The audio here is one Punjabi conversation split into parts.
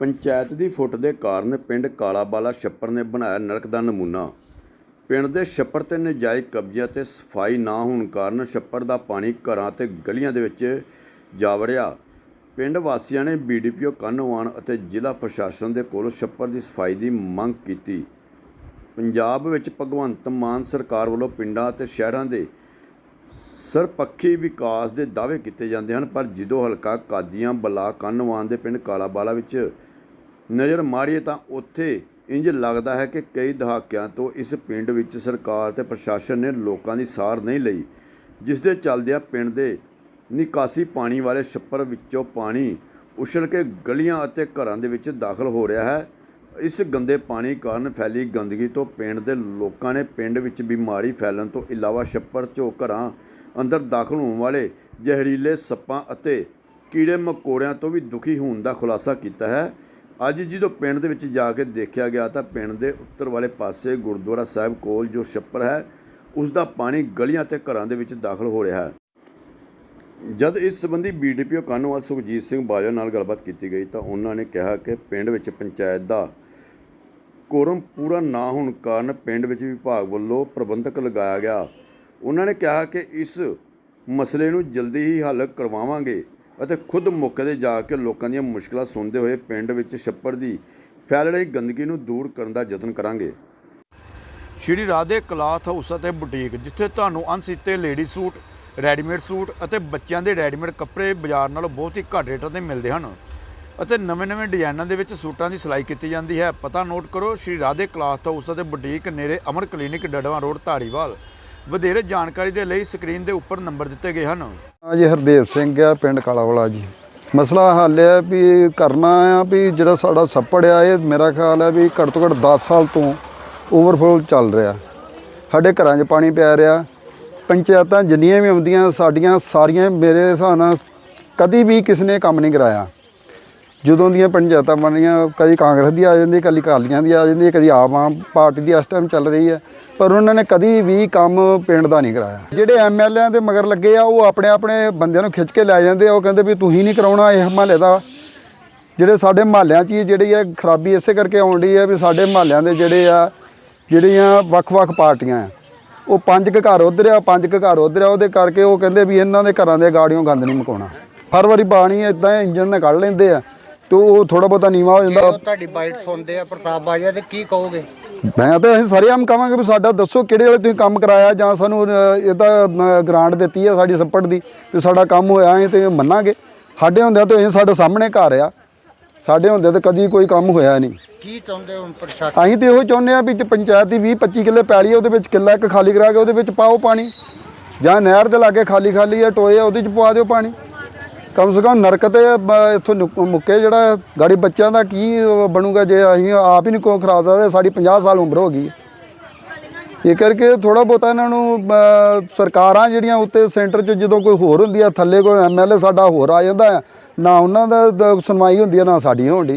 ਪੰਚਾਇਤ ਦੀ ਫੁੱਟ ਦੇ ਕਾਰਨ ਪਿੰਡ ਕਾਲਾਬਾਲਾ ਛੱਪਰ ਨੇ ਬਣਾਇਆ ਨਰਕ ਦਾ ਨਮੂਨਾ। ਪਿੰਡ ਦੇ ਛੱਪਰ ਤੇ ਨਜਾਇਜ਼ ਕਬਜ਼ੇ ਤੇ ਸਫ਼ਾਈ ਨਾ ਹੋਣ ਕਾਰਨ ਛੱਪਰ ਦਾ ਪਾਣੀ ਘਰਾਂ ਤੇ ਗਲੀਆਂ ਦੇ ਵਿੱਚ ਜਾ ਵੜਿਆ। ਪਿੰਡ ਵਾਸੀਆਂ ਨੇ ਬੀਡੀਪੀਓ ਕੰਨਵਾਨ ਅਤੇ ਜ਼ਿਲ੍ਹਾ ਪ੍ਰਸ਼ਾਸਨ ਦੇ ਕੋਲ ਛੱਪਰ ਦੀ ਸਫ਼ਾਈ ਦੀ ਮੰਗ ਕੀਤੀ। ਪੰਜਾਬ ਵਿੱਚ ਭਗਵੰਤ ਮਾਨ ਸਰਕਾਰ ਵੱਲੋਂ ਪਿੰਡਾਂ ਅਤੇ ਸ਼ਹਿਰਾਂ ਦੇ ਸਰਪੱਖੀ ਵਿਕਾਸ ਦੇ ਦਾਅਵੇ ਕੀਤੇ ਜਾਂਦੇ ਹਨ, ਪਰ ਜਦੋਂ ਹਲਕਾ ਕਾਦੀਆਂ ਬਲਾ ਕੰਨਵਾਨ ਦੇ ਪਿੰਡ ਕਾਲਾਬਾਲਾ ਵਿੱਚ ਨਜ਼ਰ ਮਾਰੀਏ ਤਾਂ ਉੱਥੇ ਇੰਜ ਲੱਗਦਾ ਹੈ ਕਿ ਕਈ ਦਹਾਕਿਆਂ ਤੋਂ ਇਸ ਪਿੰਡ ਵਿੱਚ ਸਰਕਾਰ ਤੇ ਪ੍ਰਸ਼ਾਸਨ ਨੇ ਲੋਕਾਂ ਦੀ ਸਾਰ ਨਹੀਂ ਲਈ ਜਿਸ ਦੇ ਚੱਲਦਿਆਂ ਪਿੰਡ ਦੇ ਨਿਕਾਸੀ ਪਾਣੀ ਵਾਲੇ ਛੱਪਰ ਵਿੱਚੋਂ ਪਾਣੀ ਉਛਲ ਕੇ ਗਲੀਆਂ ਅਤੇ ਘਰਾਂ ਦੇ ਵਿੱਚ ਦਾਖਲ ਹੋ ਰਿਹਾ ਹੈ। ਇਸ ਗੰਦੇ ਪਾਣੀ ਕਾਰਨ ਫੈਲੀ ਗੰਦਗੀ ਤੋਂ ਪਿੰਡ ਦੇ ਲੋਕਾਂ ਨੇ ਪਿੰਡ ਵਿੱਚ ਬਿਮਾਰੀ ਫੈਲਣ ਤੋਂ ਇਲਾਵਾ ਛੱਪਰ ਚੋਂ ਘਰਾਂ ਅੰਦਰ ਦਾਖਲ ਹੋਣ ਵਾਲੇ ਜ਼ਹਿਰੀਲੇ ਸੱਪਾਂ ਅਤੇ ਕੀੜੇ ਮਕੌੜਿਆਂ ਤੋਂ ਵੀ ਦੁਖੀ ਹੋਣ ਦਾ ਖੁਲਾਸਾ ਕੀਤਾ ਹੈ। ਅੱਜ ਜਦੋਂ ਪਿੰਡ ਦੇ ਵਿੱਚ ਜਾ ਕੇ ਦੇਖਿਆ ਗਿਆ ਤਾਂ ਪਿੰਡ ਦੇ ਉੱਤਰ ਵਾਲੇ ਪਾਸੇ ਗੁਰਦੁਆਰਾ ਸਾਹਿਬ ਕੋਲ ਜੋ ਛੱਪਰ ਹੈ ਉਸ ਦਾ ਪਾਣੀ ਗਲੀਆਂ ਤੇ ਘਰਾਂ ਦੇ ਵਿੱਚ ਦਾਖਲ ਹੋ ਰਿਹਾ ਹੈ। ਜਦ ਇਸ ਸੰਬੰਧੀ ਬੀਡੀਪੀਓ ਕਾਨੂੰਵਾ ਸੁਖਜੀਤ ਸਿੰਘ ਬਾਜਵਾ ਨਾਲ ਗੱਲਬਾਤ ਕੀਤੀ ਗਈ ਤਾਂ ਉਹਨਾਂ ਨੇ ਕਿਹਾ ਕਿ ਪਿੰਡ ਵਿੱਚ ਪੰਚਾਇਤ ਦਾ ਕੋਰਮ ਪੂਰਾ ਨਾ ਹੋਣ ਕਾਰਨ ਪਿੰਡ ਵਿੱਚ ਵਿਭਾਗ ਵੱਲੋਂ ਪ੍ਰਬੰਧਕ ਲਗਾਇਆ ਗਿਆ। ਉਹਨਾਂ ਨੇ ਕਿਹਾ ਕਿ ਇਸ ਮਸਲੇ ਨੂੰ ਜਲਦੀ ਹੀ ਹੱਲ ਕਰਵਾਵਾਂਗੇ। ਅਤੇ ਖੁਦ ਮੌਕੇ ਤੇ ਜਾ ਕੇ ਲੋਕਾਂ ਦੀਆਂ ਮੁਸ਼ਕਲਾਂ ਸੁਣਦੇ ਹੋਏ ਪਿੰਡ ਵਿੱਚ ਛੱਪੜ ਦੀ ਫੈਲ ਰਹੀ ਗੰਦਗੀ ਨੂੰ ਦੂਰ ਕਰਨ ਦਾ ਯਤਨ ਕਰਾਂਗੇ। ਸ਼੍ਰੀ ਰਾਧੇ ਕਲਾਥ ਹਾਊਸ ਅਤੇ ਬੁਟੀਕ, ਜਿੱਥੇ ਤੁਹਾਨੂੰ ਅਣਸੀਤੇ ਲੇਡੀ ਸੂਟ, ਰੈਡੀਮੇਡ ਸੂਟ ਅਤੇ ਬੱਚਿਆਂ ਦੇ ਰੈਡੀਮੇਡ ਕੱਪੜੇ ਬਾਜ਼ਾਰ ਨਾਲੋਂ ਬਹੁਤ ਹੀ ਘੱਟ ਰੇਟਾਂ ਤੇ ਮਿਲਦੇ ਹਨ ਅਤੇ ਨਵੇਂ-ਨਵੇਂ ਡਿਜ਼ਾਈਨਾਂ ਦੇ ਵਿੱਚ ਸੂਟਾਂ ਦੀ ਸਿਲਾਈ ਕੀਤੀ ਜਾਂਦੀ ਹੈ। ਪਤਾ ਨੋਟ ਕਰੋ, ਸ਼੍ਰੀ ਰਾਧੇ ਕਲਾਥ ਹਾਊਸ ਅਤੇ ਬੁਟੀਕ ਨੇੜੇ ਅਮਰ ਕਲੀਨਿਕ ਡੜਵਾ ਰੋਡ, ਧਾਰੀਵਾਲ। ਵਧੇਰੇ ਜਾਣਕਾਰੀ ਦੇ ਲਈ ਸਕਰੀਨ ਦੇ ਉੱਪਰ ਨੰਬਰ ਦਿੱਤੇ ਗਏ ਹਨ। ਆ ਜੀ, ਹਰਦੇਵ ਸਿੰਘ ਆ, ਪਿੰਡ ਕਾਲਾਵਾਲਾ ਜੀ। ਮਸਲਾ ਹੱਲ ਹੈ ਵੀ ਕਰਨਾ ਆ ਵੀ ਜਿਹੜਾ ਸਾਡਾ ਛੱਪੜ ਆ, ਇਹ ਮੇਰਾ ਖਿਆਲ ਹੈ ਵੀ ਘੱਟ ਤੋਂ ਘੱਟ 10 ਸਾਲ ਤੋਂ ਓਵਰਫਲੋ ਚੱਲ ਰਿਹਾ। ਸਾਡੇ ਘਰਾਂ 'ਚ ਪਾਣੀ ਪੈ ਰਿਹਾ। ਪੰਚਾਇਤਾਂ ਜਿੰਨੀਆਂ ਵੀ ਆਉਂਦੀਆਂ, ਸਾਡੀਆਂ ਸਾਰੀਆਂ ਮੇਰੇ ਹਿਸਾਬ ਨਾਲ ਕਦੀ ਵੀ ਕਿਸ ਨੇ ਕੰਮ ਨਹੀਂ ਕਰਾਇਆ। ਜਦੋਂ ਦੀਆਂ ਪੰਚਾਇਤਾਂ ਬਣੀਆਂ ਕਦੀ ਕਾਂਗਰਸ ਦੀ ਆ ਜਾਂਦੀ ਕਦੀ ਅਕਾਲੀਆਂ ਦੀ ਆ ਜਾਂਦੀ ਕਦੀ ਆਮ ਆਮ ਪਾਰਟੀ ਦੀ ਇਸ ਟਾਈਮ ਚੱਲ ਰਹੀ ਹੈ। ਪਰ ਉਹਨਾਂ ਨੇ ਕਦੀ ਵੀ ਕੰਮ ਪਿੰਡ ਦਾ ਨਹੀਂ ਕਰਾਇਆ। ਜਿਹੜੇ ਐਮਐਲਏਆਂ ਦੇ ਮਗਰ ਲੱਗੇ ਆ, ਉਹ ਆਪਣੇ ਆਪਣੇ ਬੰਦਿਆਂ ਨੂੰ ਖਿੱਚ ਕੇ ਲੈ ਜਾਂਦੇ ਆ। ਉਹ ਕਹਿੰਦੇ ਵੀ ਤੁਸੀਂ ਨਹੀਂ ਕਰਾਉਣਾ ਇਹ ਮਹੱਲੇ ਦਾ। ਜਿਹੜੇ ਸਾਡੇ ਮਹੱਲਿਆਂ 'ਚ ਹੀ ਜਿਹੜੀ ਹੈ ਖਰਾਬੀ ਇਸੇ ਕਰਕੇ ਆਉਣ ਡਈ ਹੈ ਵੀ ਸਾਡੇ ਮਹੱਲਿਆਂ ਦੇ ਜਿਹੜੇ ਆ, ਜਿਹੜੀਆਂ ਵੱਖ-ਵੱਖ ਪਾਰਟੀਆਂ ਆ, ਉਹ ਪੰਜ ਕੁ ਘਰ ਉਧਰ ਆ, ਪੰਜ ਕੁ ਘਰ ਉਧਰ ਆ, ਉਹਦੇ ਕਰਕੇ ਉਹ ਕਹਿੰਦੇ ਵੀ ਇਹਨਾਂ ਦੇ ਘਰਾਂ ਦੇ ਗਾੜੀਆਂ ਗੰਦ ਨਹੀਂ ਮਕਾਉਣਾ। ਹਰ ਵਾਰੀ ਪਾਣੀ ਇਦਾਂ ਇੰਜਨ ਨਾਲ ਕੱਢ ਲੈਂਦੇ ਆ। ਤੇ ਉਹ ਥੋੜਾ ਬਹੁਤਾ ਨੀਵਾ ਹੋ ਜਾਂਦਾ। ਉਹ ਤੁਹਾਡੀ ਬਾਈਟ ਸੁਣਦੇ ਆ ਪ੍ਰਤਾਪ ਬਾਜਵਾ ਤੇ ਕੀ ਕਹੋਗੇ? ਮੈਂ ਤਾਂ ਅਸੀਂ ਸਾਰੇ ਆਮ ਕਹਾਂਗੇ ਵੀ ਸਾਡਾ ਦੱਸੋ ਕਿਹੜੇ ਵੇਲੇ ਤੁਸੀਂ ਕੰਮ ਕਰਾਇਆ ਜਾਂ ਸਾਨੂੰ ਅਹ, ਇਹਦਾ ਗ੍ਰਾਂਟ ਦਿੱਤੀ ਹੈ ਸਾਡੀ ਸੱਪੜ ਦੀ ਤੇ ਸਾਡਾ ਕੰਮ ਹੋਇਆ ਹੈ ਤੇ ਮੰਨਾਂਗੇ। ਸਾਡੇ ਹੁੰਦਿਆਂ ਤਾਂ ਇਹ ਸਾਡੇ ਸਾਹਮਣੇ ਘਰ ਆ। ਸਾਡੇ ਹੁੰਦਿਆਂ ਤਾਂ ਕਦੀ ਕੋਈ ਕੰਮ ਹੋਇਆ ਨਹੀਂ। ਕੀ ਚਾਹੁੰਦੇ ਹੋ ਹੁਣ ਪ੍ਰਸ਼ਾਸਨ? ਅਸੀਂ ਤੇ ਇਹੋ ਚਾਹੁੰਦੇ ਆ ਵੀ ਜੇ ਪੰਚਾਇਤ ਦੀ 20 25 ਕਿੱਲੇ ਪੈਲੀ ਆ ਉਹਦੇ ਵਿੱਚ ਕਿੱਲਾ ਇੱਕ ਖਾਲੀ ਕਰਾ ਕੇ ਉਹਦੇ ਵਿੱਚ ਪਾਓ ਪਾਣੀ। ਜਾਂ ਨਹਿਰ ਦੇ ਲਾਗੇ ਖਾਲੀ ਖਾਲੀ ਆ ਟੋਏ ਆ ਉਹਦੇ ਚ ਪਵਾ ਦਿਓ ਪਾਣੀ। ਕਮ ਸੇ ਕਮ ਨਰਕ ਤੇ ਬ- ਇੱਥੋਂ ਨੁਕ- ਮੁੱਕੇ ਜਿਹੜਾ ਗਾੜੀ ਬੱਚਿਆਂ ਦਾ ਕੀ ਬਣੂਗਾ ਜੇ ਅਸੀਂ ਆਪ ਹੀ ਨਹੀਂ ਕੋ ਖਰਾ ਸਕਦੇ ਸਾਡੀ 50 ਸਾਲ ਉਮਰ ਹੋ ਗਈ। ਹੈ। ਇਹ ਕਰਕੇ ਥੋੜਾ ਬਹੁਤਾ ਇਹਨਾਂ ਨੂੰ ਸਰਕਾਰਾਂ ਜਿਹੜੀਆਂ ਉੱਤੇ ਸੈਂਟਰ 'ਚ ਜਦੋਂ ਕੋਈ ਹੋਰ ਹੁੰਦੀ ਆ ਥੱਲੇ ਕੋਈ ਐਮਐਲਏ ਸਾਡਾ ਹੋਰ ਆ ਜਾਂਦਾ ਨਾ ਉਹਨਾਂ ਦਾ ਦਾ ਸੁਣਵਾਈ ਹੁੰਦੀ ਹੈ ਨਾ ਸਾਡੀ ਹੋਣੀ।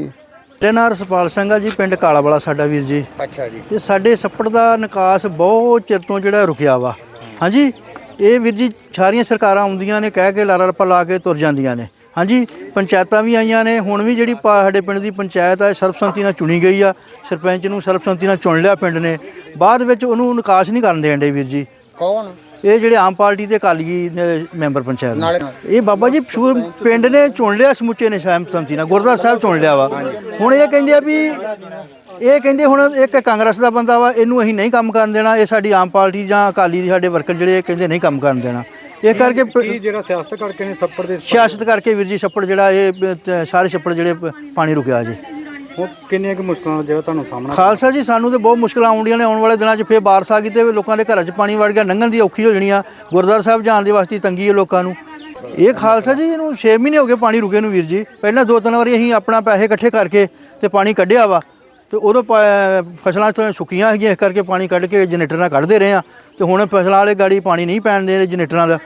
ਮੇਰੇ ਨਾਂ ਰਸਪਾਲ ਸਿੰਘ ਆ ਜੀ ਪਿੰਡ ਕਾਲਾਵਾਲਾ ਸਾਡਾ ਵੀਰ ਜੀ। ਅੱਛਾ ਜੀ। ਤੇ ਸਾਡੇ ਛੱਪੜ ਦਾ ਨਿਕਾਸ ਬਹੁਤ ਚਿਰ ਤੋਂ ਜਿਹੜਾ ਰੁਕਿਆ ਵਾ। ਹਾਂਜੀ? ਇਹ ਵੀਰ ਜੀ ਸਾਰੀਆਂ ਸਰਕਾਰਾਂ ਆਉਂਦੀਆਂ ਨੇ ਕਹਿ ਕੇ ਲਾਰਾ ਰੱਪਾ ਲਾ ਕੇ ਤੁਰ ਜਾਂਦੀਆਂ ਨੇ। ਹਾਂਜੀ ਪੰਚਾਇਤਾਂ ਵੀ ਆਈਆਂ ਨੇ ਹੁਣ ਵੀ ਜਿਹੜੀ ਸਾਡੇ ਪਿੰਡ ਦੀ ਪੰਚਾਇਤ ਆ ਸਰਬਸੰਮਤੀ ਨਾਲ ਚੁਣੀ ਗਈ ਆ। ਸਰਪੰਚ ਨੂੰ ਸਰਬਸੰਮਤੀ ਨਾਲ ਚੁਣ ਲਿਆ ਪਿੰਡ ਨੇ। ਬਾਅਦ ਵਿੱਚ ਉਹਨੂੰ ਨਿਕਾਸ ਨਹੀਂ ਕਰਨ ਦੇਣ ਦੇ ਵੀਰ ਜੀ। ਕੌਣ? ਇਹ ਜਿਹੜੇ ਆਮ ਪਾਰਟੀ ਦੇ ਅਕਾਲੀ ਮੈਂਬਰ ਪੰਚਾਇਤ ਨੇ। ਇਹ ਬਾਬਾ ਜੀ ਪਿੰਡ ਨੇ ਚੁਣ ਲਿਆ ਸਮੁੱਚੇ ਨੇ ਸ਼ਾਮ ਸੰਤੀ ਨਾਲ। ਗੁਰਦੁਆਰਾ ਸਾਹਿਬ ਚੁਣ ਲਿਆ ਵਾ। ਹੁਣ ਇਹ ਕਹਿੰਦੇ ਆ ਵੀ ਇਹ ਕਹਿੰਦੇ ਹੁਣ ਇੱਕ ਕਾਂਗਰਸ ਦਾ ਬੰਦਾ ਵਾ ਇਹਨੂੰ ਅਸੀਂ ਨਹੀਂ ਕੰਮ ਕਰਨ ਦੇਣਾ ਇਹ ਸਾਡੀ ਆਮ ਪਾਰਟੀ ਜਾਂ ਅਕਾਲੀ ਦੇ ਸਾਡੇ ਵਰਕਰ ਜਿਹੜੇ ਇਹ ਕਹਿੰਦੇ ਨਹੀਂ ਕੰਮ ਕਰਨ ਦੇਣਾ। ਇਹ ਕਰਕੇ ਪ- ਜਿਹੜਾ ਸਿਆਸਤ ਕਰਕੇ ਨੇ ਛੱਪੜ ਦੇ ਸਿਆਸਤ ਕਰਕੇ ਵੀਰ ਜੀ ਛੱਪੜ ਜਿਹੜਾ ਇਹ ਸਾਰੇ ਛੱਪੜ ਜਿਹੜੇ ਪ- ਪਾਣੀ ਰੁਕਿਆ ਜੀ। ਹੁਣ ਕਿੰਨੀਆਂ ਕੁ ਮੁਸ਼ਕਲਾਂ ਦਾ ਜਿਹੜਾ ਤੁਹਾਨੂੰ ਸਾਹਮਣਾ ਖਾਲਸਾ ਜੀ ਸਾਨੂੰ ਤੇ ਬਹੁਤ ਮੁਸ਼ਕਲਾਂ ਆਉਂਦੀਆਂ ਨੇ ਆਉਣ ਵਾਲੇ ਦਿਨਾਂ 'ਚ ਫੇਰ ਬਾਰਿਸ਼ ਆ ਗਈ ਤੇ ਲੋਕਾਂ ਦੇ ਘਰਾਂ 'ਚ ਪਾਣੀ ਵੜ ਗਿਆ ਲੰਘਣ ਦੀ ਔਖੀ ਹੋ ਜਾਣੀ ਆ। ਗੁਰਦੁਆਰਾ ਸਾਹਿਬ ਜਾਣ ਦੇ ਵਾਸਤੇ ਤੰਗੀ ਹੈ ਲੋਕਾਂ ਨੂੰ। ਇਹ ਖਾਲਸਾ ਜੀ ਇਹਨੂੰ 6 ਮਹੀਨੇ ਹੋ ਗਏ ਪਾਣੀ ਰੁਕੇ ਨੂੰ ਵੀਰ ਜੀ। ਪਹਿਲਾਂ ਦੋ ਤਿੰਨ ਵਾਰੀ ਅਸੀਂ ਆਪਣਾ ਪੈਸੇ ਇਕੱਠੇ ਕਰਕੇ ਤੇ ਪਾਣੀ ਕੱਢਿਆ ਵਾ। ਤੇ ਉਦੋਂ ਫਸਲਾਂ ਤੋਂ ਸੁੱਕੀਆਂ ਹੈਗੀਆਂ ਇਸ ਕਰਕੇ ਪਾਣੀ ਕੱਢ ਕੇ ਜਨਰੇਟਰ ਨਾਲ ਕੱਢਦੇ ਰਹੇ ਆ ਤੇ ਹੁਣ ਫਸਲਾਂ ਵਾਲੇ ਗਾੜੀ ਪਾਣੀ ਨਹੀਂ ਪੈਣ ਦੇ ਜਨਰੇਟਰਾਂ ਦਾ।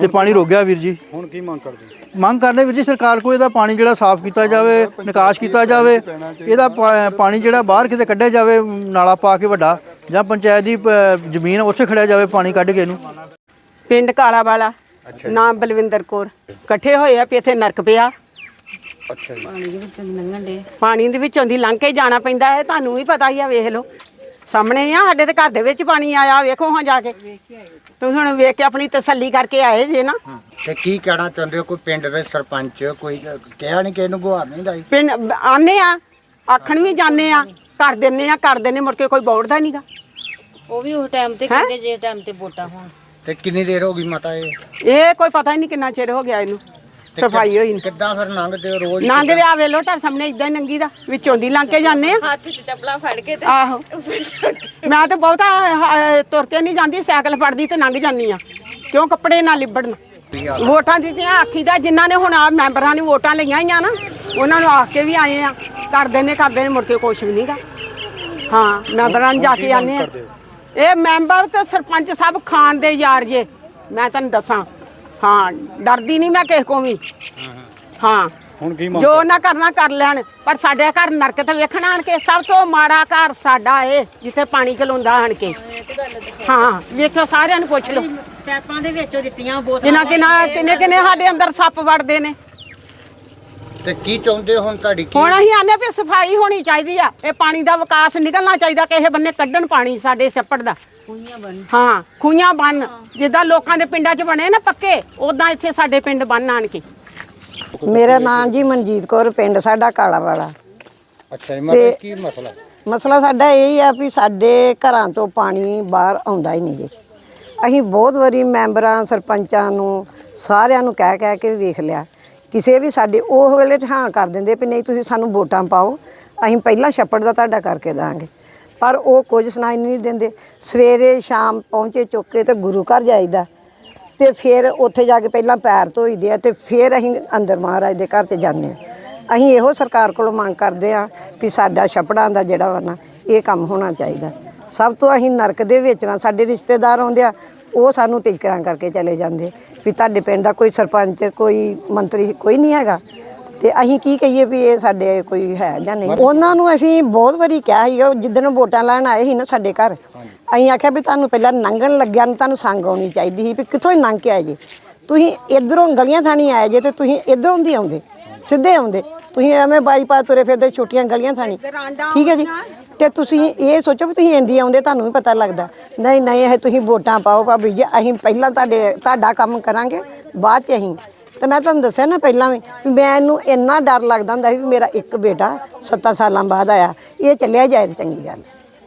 ਤੇ ਪਾਣੀ ਰੁਕ ਗਿਆ ਵੀਰ ਜੀ। ਹੁਣ ਕੀ ਮੰਗ ਕਰਦੇ ਮੰਗ ਕਰਨੇ ਵੀਰ ਜੀ ਸਰਕਾਰ ਕੋਲ ਇਹਦਾ ਪਾਣੀ ਜਿਹੜਾ ਸਾਫ਼ ਕੀਤਾ ਜਾਵੇ ਨਿਕਾਸ ਕੀਤਾ ਜਾਵੇ ਇਹਦਾ ਪਾਣੀ ਜਿਹੜਾ ਬਾਹਰ ਕਿਤੇ ਕੱਢਿਆ ਜਾਵੇ ਨਾਲਾ ਪਾ ਕੇ ਵੱਡਾ ਜਾਂ ਪੰਚਾਇਤ ਦੀ ਜ਼ਮੀਨ ਉੱਥੇ ਖੜਿਆ ਜਾਵੇ ਪਾਣੀ ਕੱਢ ਕੇ ਇਹਨੂੰ। ਪਿੰਡ ਕਾਲਾ ਵਾਲਾ ਨਾਮ ਬਲਵਿੰਦਰ ਕੌਰ। ਇਕੱਠੇ ਹੋਏ ਆ ਵੀ ਇੱਥੇ ਨਰਕ ਪਿਆ। ਅੱਛਾ ਜੀ। ਪਾਣੀ ਦੇ ਵਿੱਚੋਂ ਦੀ ਲੰਘਣ ਦੇ ਪਾਣੀ ਦੇ ਵਿੱਚੋਂ ਦੀ ਲੰਘ ਕੇ ਜਾਣਾ ਪੈਂਦਾ ਹੈ ਤੁਹਾਨੂੰ ਵੀ ਪਤਾ ਹੀ ਆ ਵੇਖ ਲਓ। ਸਾਹਮਣੇ ਆ ਸਾਡੇ ਤੇ ਘਰ ਦੇ ਵਿੱਚ ਪਾਣੀ ਆਇਆ ਵੇਖੋ ਹਾਂ ਜਾ ਕੇ। ਤੁਸੀਂ ਹੁਣ ਵੇਖ ਕੇ ਆਪਣੀ ਤਸੱਲੀ ਕਰਕੇ ਆਏ ਜੇ ਨਾ। ਤੇ ਕੀ ਕਹਿਣਾ ਚਾਹੁੰਦੇ ਹੋ? ਕੋਈ ਪਿੰਡ ਦੇ ਸਰਪੰਚ ਕੋਈ ਕਿਹਾ ਨਹੀਂ ਕਿ ਇਹਨੂੰ ਗੁਹਾਰ ਨਹੀਂ ਲਾਈ? ਪਿੰਡ ਆਨੇ ਆ ਆਖਣ ਵੀ ਜਾਂਦੇ ਆ ਕਰ ਦਿੰਨੇ ਆ ਕਰ ਦਿੰਨੇ ਮੁੜ ਕੇ ਕੋਈ ਬੋੜਦਾ ਨਹੀਂਗਾ ਉਹ ਵੀ ਉਸ ਟਾਈਮ ਤੇ ਕਹਿੰਦੇ ਜੇ ਟਾਈਮ ਤੇ ਵੋਟਾਂ ਹੋਣ। ਤੇ ਕਿੰਨੀ ਦੇਰ ਹੋ ਗਈ ਮਾਤਾ ਇਹ? ਇਹ ਕੋਈ ਪਤਾ ਹੀ ਨਹੀਂ ਕਿੰਨਾ ਚਿਰ ਹੋ ਗਿਆ ਇਹਨੂੰ। ਸਫ਼ਾਈ ਹੋਈ ਨੂੰ। ਕਿੱਦਾਂ ਫਿਰ ਲੰਘਦੇ ਹੋ ਰੋਜ਼ ਲੰਘਦੇ ਆ ਵੇਲੋ ਤਾਂ ਸਾਹਮਣੇ ਇਦਾਂ ਹੀ ਲੰਗੀ ਦਾ ਵਿੱਚੋਂ ਦੀ ਲੰਘ ਕੇ ਜਾਂਦੇ ਆ। ਹੱਥ 'ਚ ਚੱਪਲਾਂ ਫੜ ਕੇ ਤੇ ਆਹੋ। ਮੈਂ ਤਾਂ ਬਹੁਤਾ ਅਹ, ਤੁਰ ਕੇ ਨਹੀਂ ਜਾਂਦੀ ਸਾਈਕਲ ਫੜਦੀ ਤੇ ਲੰਘ ਜਾਂਦੀ ਆ। ਕਿਉਂ ਕੱਪੜੇ ਨਾਲ ਲਿਬੜਨ? ਵੋਟਾਂ ਦਿੱਤੀਆਂ ਆਖੀ ਦਾ ਜਿਨ੍ਹਾਂ ਨੇ ਹੁਣ ਆ ਮੈਂਬਰਾਂ ਨੇ ਵੋਟਾਂ ਲਈਆਂ ਹੀ ਆ ਨਾ ਉਹਨਾਂ ਨੂੰ ਆਖ ਕੇ ਵੀ ਆਏ ਆ। ਕਰਦੇ ਨੇ ਕਰਦੇ ਨੇ ਮੁੜ ਕੇ ਕੁਛ ਵੀ ਨਹੀਂਗਾ ਹਾਂ ਮੈਂਬਰਾਂ ਨੂੰ ਜਾ ਕੇ ਆਨੇ ਆ। ਇਹ ਮੈਂਬਰ ਤੇ ਸਰਪੰਚ ਸਭ ਖਾਨ ਦੇ ਯਾਰ ਜੇ। ਮੈਂ ਤੁਹਾਨੂੰ ਦੱਸਾਂ ਹਾਂ ਡਰਦੀ ਨਹੀਂ ਮੈਂ ਕਿਸੇ ਕੋ ਵੀ। ਹਾਂ। ਹੁਣ ਕੀ ਮੰਗ ਜੋ ਨਾ ਕਰਨਾ ਕਰ ਲੈਣ ਪਰ ਸਾਡੇ ਘਰ ਨਰਕ ਤੇ ਵੇਖਣ ਆਣ ਕੇ ਸਭ ਤੋਂ ਮਾੜਾ ਘਰ ਸਾਡਾ ਏ ਜਿੱਥੇ ਪਾਣੀ ਚਲਾਉਂਦਾ ਆਣ ਕੇ। ਹਾਂ ਵੇਖੋ ਸਾਰਿਆਂ ਨੂੰ ਪੁੱਛ ਲਓ। ਪੈਪਾਂ ਦੇ ਵਿੱਚੋਂ ਦਿੱਤੀਆਂ ਬੋਤਲਾਂ ਕਿੰਨਾ ਕਿੰਨਾ ਕਿੰਨੇ ਕਿੰਨੇ ਸਾਡੇ ਅੰਦਰ ਸੱਪ ਵੜਦੇ ਨੇ। ਤੇ ਕੀ ਚਾਹੁੰਦੇ ਹੁਣ ਤੁਹਾਡੀ ਕੀ? ਹੁਣ ਅਸੀਂ ਆਨੇ ਵੀ ਸਫ਼ਾਈ ਹੋਣੀ ਚਾਹੀਦੀ ਆ। ਇਹ ਪਾਣੀ ਦਾ ਵਿਕਾਸ ਨਿਕਲਣਾ ਚਾਹੀਦਾ ਕਿਸੇ ਬੰਨੇ ਕੱਢਣ ਪਾਣੀ ਸਾਡੇ ਛੱਪੜ ਦਾ। ਹਾਂ ਖੂਹਾਂ ਬੰਨ। ਜਿੱਦਾਂ ਲੋਕਾਂ ਦੇ ਪਿੰਡਾਂ 'ਚ ਬਣੇ ਨਾ ਪੱਕੇ ਉਦਾਂ ਇੱਥੇ ਸਾਡੇ ਪਿੰਡ ਬੰਨ ਆਣ ਕੇ। ਮੇਰਾ ਨਾਮ ਜੀ ਮਨਜੀਤ ਕੌਰ ਪਿੰਡ ਸਾਡਾ ਕਾਲਾ ਵਾਲਾ। ਅੱਛਾ ਜੀ ਮਤਲਬ ਕੀ ਮਸਲਾ? ਮਸਲਾ ਸਾਡਾ ਇਹ ਹੀ ਆ ਵੀ ਸਾਡੇ ਘਰਾਂ ਤੋਂ ਪਾਣੀ ਬਾਹਰ ਆਉਂਦਾ ਹੀ ਨਹੀਂ ਜੀ। ਅਸੀਂ ਬਹੁਤ ਵਾਰੀ ਮੈਂਬਰਾਂ ਸਰਪੰਚਾਂ ਨੂੰ ਸਾਰਿਆਂ ਨੂੰ ਕਹਿ ਕਹਿ ਕੇ ਵੇਖ ਲਿਆ। ਕਿਸੇ ਵੀ ਸਾਡੇ ਉਹ ਵੇਲੇ ਹਾਂ ਕਰ ਦਿੰਦੇ ਵੀ ਨਹੀਂ ਤੁਸੀਂ ਸਾਨੂੰ ਵੋਟਾਂ ਪਾਓ। ਅਸੀਂ ਪਹਿਲਾਂ ਛੱਪੜ ਦਾ ਤੁਹਾਡਾ ਕਰਕੇ ਦਾਂਗੇ। ਪਰ ਉਹ ਕੁਝ ਸੁਣਾਈ ਨਹੀਂ ਦਿੰਦੇ। ਸਵੇਰੇ ਸ਼ਾਮ ਪਹੁੰਚੇ ਚੁੱਕ ਕੇ ਤੇ ਗੁਰੂ ਘਰ ਜਾਈਦਾ। ਤੇ ਫਿਰ ਉੱਥੇ ਜਾ ਕੇ ਪਹਿਲਾਂ ਪੈਰ ਧੋਈਦੇ ਆ ਤੇ ਫਿਰ ਅਸੀਂ ਅੰਦਰ ਮਹਾਰਾਜ ਦੇ ਘਰ ਤੇ ਜਾਂਦੇ ਆ। ਅਸੀਂ ਇਹੋ ਸਰਕਾਰ ਕੋਲੋਂ ਮੰਗ ਕਰਦੇ ਆ ਕਿ ਸਾਡਾ ਛਪੜਾਂ ਦਾ ਜਿਹੜਾ ਵਾ ਨਾ, ਇਹ ਕੰਮ ਹੋਣਾ ਚਾਹੀਦਾ। ਸਭ ਤੋਂ ਅਸੀਂ ਨਰਕ ਦੇ ਵਿੱਚ ਨਾ ਸਾਡੇ ਰਿਸ਼ਤੇਦਾਰ ਆਉਂਦੇ ਆ, ਉਹ ਸਾਨੂੰ ਟਿਚਕਰਾਂ ਕਰਕੇ ਚਲੇ ਜਾਂਦੇ। ਵੀ ਤੁਹਾਡੇ ਪਿੰਡ ਦਾ ਕੋਈ ਸਰਪੰਚ, ਕੋਈ ਮੰਤਰੀ ਕੋਈ ਨਹੀਂ ਹੈਗਾ। ਤੇ ਅਸੀਂ ਕੀ ਕਹੀਏ ਵੀ ਇਹ ਸਾਡੇ ਕੋਈ ਹੈ ਜਾਂ ਨਹੀਂ। ਉਹਨਾਂ ਨੂੰ ਅਸੀਂ ਬਹੁਤ ਵਾਰੀ ਕਿਹਾ ਸੀ ਉਹ ਜਿੱਦਣ ਵੋਟਾਂ ਲੈਣ ਆਏ ਸੀ ਨਾ ਸਾਡੇ ਘਰ, ਅਸੀਂ ਆਖਿਆ ਵੀ ਤੁਹਾਨੂੰ ਪਹਿਲਾਂ ਲੰਘਣ ਲੱਗਿਆ ਨੂੰ ਤੁਹਾਨੂੰ ਸੰਗ ਆਉਣੀ ਚਾਹੀਦੀ ਸੀ ਵੀ ਕਿੱਥੋਂ ਹੀ ਲੰਘ ਕੇ ਆਏ ਜੀ। ਤੁਸੀਂ ਇਧਰੋਂ ਗਲੀਆਂ ਥਾਣੀ ਆਏ ਜੇ ਤੇ ਤੁਸੀਂ ਇਧਰੋਂ ਦੀ ਆਉਂਦੇ, ਸਿੱਧੇ ਆਉਂਦੇ। ਤੁਸੀਂ ਐਵੇਂ ਬਾਈਪਾਸ ਤੁਰੇ ਫਿਰਦੇ ਛੋਟੀਆਂ ਗਲੀਆਂ ਥਾਣੀ ਠੀਕ ਹੈ ਜੀ। ਤੇ ਤੁਸੀਂ ਇਹ ਸੋਚੋ ਵੀ ਤੁਸੀਂ ਇੰਦੀ ਆਉਂਦੇ, ਤੁਹਾਨੂੰ ਵੀ ਪਤਾ ਲੱਗਦਾ। ਨਹੀਂ ਨਹੀਂ, ਇਹ ਤੁਸੀਂ ਵੋਟਾਂ ਪਾਓ ਭਾਬੀ ਜੀ, ਅਸੀਂ ਪਹਿਲਾਂ ਤੁਹਾਡੇ, ਤੁਹਾਡਾ ਕੰਮ ਕਰਾਂਗੇ, ਬਾਅਦ ਚ ਅਸੀਂ ਤੇ ਮੈਂ ਤੁਹਾਨੂੰ ਦੱਸਿਆ ਨਾ ਪਹਿਲਾਂ ਵੀ ਮੈਨੂੰ ਇੰਨਾ ਡਰ ਲੱਗਦਾ ਹੁੰਦਾ ਸੀ ਵੀ ਮੇਰਾ ਇੱਕ ਬੇਟਾ 7 ਸਾਲਾਂ ਬਾਅਦ ਆਇਆ ਇਹ ਚੱਲਿਆ ਜਾਏ ਤਾਂ ਚੰਗੀ ਗੱਲ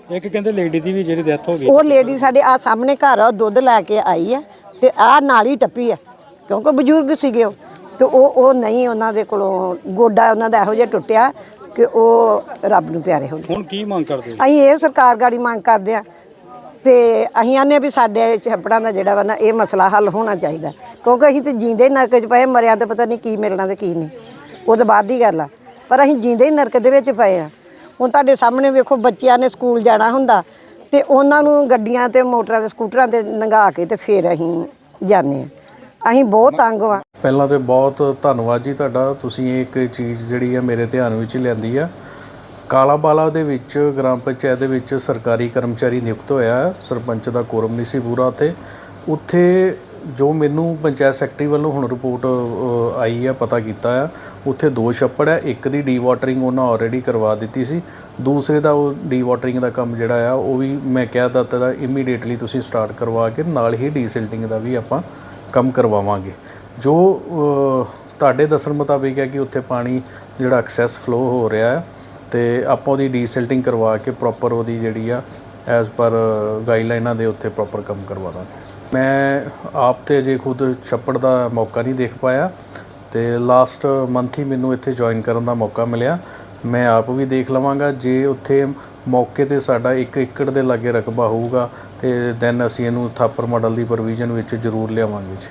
ਇੱਕ ਕਹਿੰਦੇ ਲੇਡੀ ਦੀ ਵੀ ਜਿਹੜੀ ਡੈਥ ਹੋ ਗਈ। ਉਹ ਲੇਡੀ ਸਾਡੇ ਆ ਸਾਹਮਣੇ ਘਰ ਆ ਉਹ ਦੁੱਧ ਲੈ ਕੇ ਆਈ ਆ ਤੇ ਆ ਨਾਲ ਹੀ ਟੱਪੀ ਆ ਕਿਉਂਕਿ ਬਜ਼ੁਰਗ ਸੀਗੇ ਉਹ। ਤੇ ਉਹ ਉਹ ਨਹੀਂ ਉਹਨਾਂ ਦੇ ਕੋਲੋਂ ਗੋਡਾ ਉਹਨਾਂ ਦਾ ਇਹੋ ਜਿਹਾ ਟੁੱਟਿਆ ਕਿ ਉਹ ਰੱਬ ਨੂੰ ਪਿਆਰੇ ਹੋ ਗਏ ਹੁਣ ਕੀ ਮੰਗ ਕਰਦੇ? ਅਸੀਂ ਇਹ ਸਰਕਾਰ ਗਾੜੀ ਮੰਗ ਕਰਦੇ ਆ ਤੇ ਅਸੀਂ ਆਨੇ ਵੀ ਸਾਡੇ ਛੱਪੜਾਂ ਦਾ ਜਿਹੜਾ ਵਾ ਨਾ, ਇਹ ਮਸਲਾ ਹੱਲ ਹੋਣਾ ਚਾਹੀਦਾ। ਕਿਉਂਕਿ ਅਸੀਂ ਤੇ ਜੀਂਦੇ ਹੀ ਨਰਕ 'ਚ ਪਏ, ਮਰਿਆਂ ਤੇ ਪਤਾ ਨਹੀਂ ਕੀ ਮਿਲਣਾ ਤੇ ਕੀ ਨਹੀਂ। ਉਹ ਤਾਂ ਬਾਅਦ ਦੀ ਗੱਲ ਆ। ਪਰ ਅਸੀਂ ਜੀਂਦੇ ਹੀ ਨਰਕ ਦੇ ਵਿੱਚ ਪਏ ਆ। ਹੁਣ ਤੁਹਾਡੇ ਸਾਹਮਣੇ ਵੇਖੋ, ਬੱਚਿਆਂ ਨੇ ਸਕੂਲ ਜਾਣਾ ਹੁੰਦਾ ਤੇ ਉਹਨਾਂ ਨੂੰ ਗੱਡੀਆਂ ਤੇ ਮੋਟਰਾਂ ਤੇ ਸਕੂਟਰਾਂ ਤੇ ਲੰਘਾ ਕੇ ਤੇ ਫਿਰ ਅਸੀਂ ਜਾਂਦੇ ਆ ਅਸੀਂ ਬਹੁਤ ਤੰਗ ਆ। ਪਹਿਲਾਂ ਤੇ ਬਹੁਤ ਧੰਨਵਾਦ ਜੀ ਤੁਹਾਡਾ। ਤੁਸੀਂ ਇੱਕ ਚੀਜ਼ ਜਿਹੜੀ ਆ ਮੇਰੇ ਧਿਆਨ ਵਿੱਚ ਲਿਆਂਦੀ ਆ। ਕਾਲਾਬਾਲਾ ਦੇ ਵਿੱਚ, ਗ੍ਰਾਮ ਪੰਚਾਇਤ ਦੇ ਵਿੱਚ ਸਰਕਾਰੀ ਕਰਮਚਾਰੀ ਨਿਯੁਕਤ ਹੋਇਆ ਹੈ। ਸਰਪੰਚ ਦਾ ਕੋਰਮ ਨਹੀਂ ਸੀ ਪੂਰਾ ਉੱਥੇ। ਉੱਥੇ ਜੋ ਮੈਨੂੰ ਪੰਚਾਇਤ ਸੈਕਟਰੀ ਵੱਲੋਂ ਹੁਣ ਰਿਪੋਰਟ ਆਈ ਆ ਪਤਾ ਕੀਤਾ ਆ ਉੱਥੇ ਦੋ ਛੱਪੜ ਹੈ। ਇੱਕ ਦੀ ਡੀਵਾਟਰਿੰਗ ਉਹਨਾਂ ਆਲਰੇਡੀ ਕਰਵਾ ਦਿੱਤੀ ਸੀ। ਦੂਸਰੇ ਦਾ ਉਹ ਡੀਵਾਟਰਿੰਗ ਦਾ ਕੰਮ ਜਿਹੜਾ ਆ, ਉਹ ਵੀ ਮੈਂ ਕਹਿ ਦਿੱਤਾ ਦਾ ਇਮੀਡੀਏਟਲੀ ਤੁਸੀਂ ਸਟਾਰਟ ਕਰਵਾ ਕੇ ਨਾਲ ਹੀ ਡੀਸਿਲਟਿੰਗ ਦਾ ਵੀ ਆਪਾਂ ਕੰਮ ਕਰਵਾਵਾਂਗੇ। ਜੋ ਤੁਹਾਡੇ ਦੱਸਣ ਮੁਤਾਬਿਕ ਹੈ ਕਿ ਉੱਥੇ ਪਾਣੀ ਜਿਹੜਾ ਐਕਸੈਸ ਫਲੋ ਹੋ ਰਿਹਾ ਹੈ ਤੇ ਆਪਾਂ ਉਹਦੀ ਡੀਸਿਲਟਿੰਗ ਕਰਵਾ ਕੇ ਪ੍ਰੋਪਰ ਉਹਦੀ ਜਿਹੜੀ ਆ ਐਜ਼ ਪਰ ਗਾਈਡਲਾਈਨਾਂ ਦੇ ਉੱਤੇ ਪ੍ਰੋਪਰ ਕੰਮ ਕਰਵਾ ਦਾਂਗੇ। ਮੈਂ ਆਪ ਤੇ ਜੇ ਖੁਦ ਛੱਪੜ ਦਾ ਮੌਕਾ ਨਹੀਂ ਦੇਖ ਪਾਇਆ ਤੇ ਲਾਸਟ ਮੰਥ ਹੀ ਮੈਨੂੰ ਇੱਥੇ ਜੁਆਇਨ ਕਰਨ ਦਾ ਮੌਕਾ ਮਿਲਿਆ। ਮੈਂ ਆਪ ਵੀ ਦੇਖ ਲਵਾਂਗਾ, ਜੇ ਉੱਥੇ ਮੌਕੇ ਤੇ ਸਾਡਾ 1 ਏਕੜ ਦੇ ਲਾਗੇ ਰਕਬਾ ਹੋਊਗਾ ਤੇ ਦੈਨ ਅਸੀਂ ਇਹਨੂੰ ਥਾਪਰ ਮਾਡਲ ਦੀ ਪ੍ਰੋਵੀਜ਼ਨ ਵਿੱਚ ਜ਼ਰੂਰ ਲਿਆਵਾਂਗੇ ਜੀ।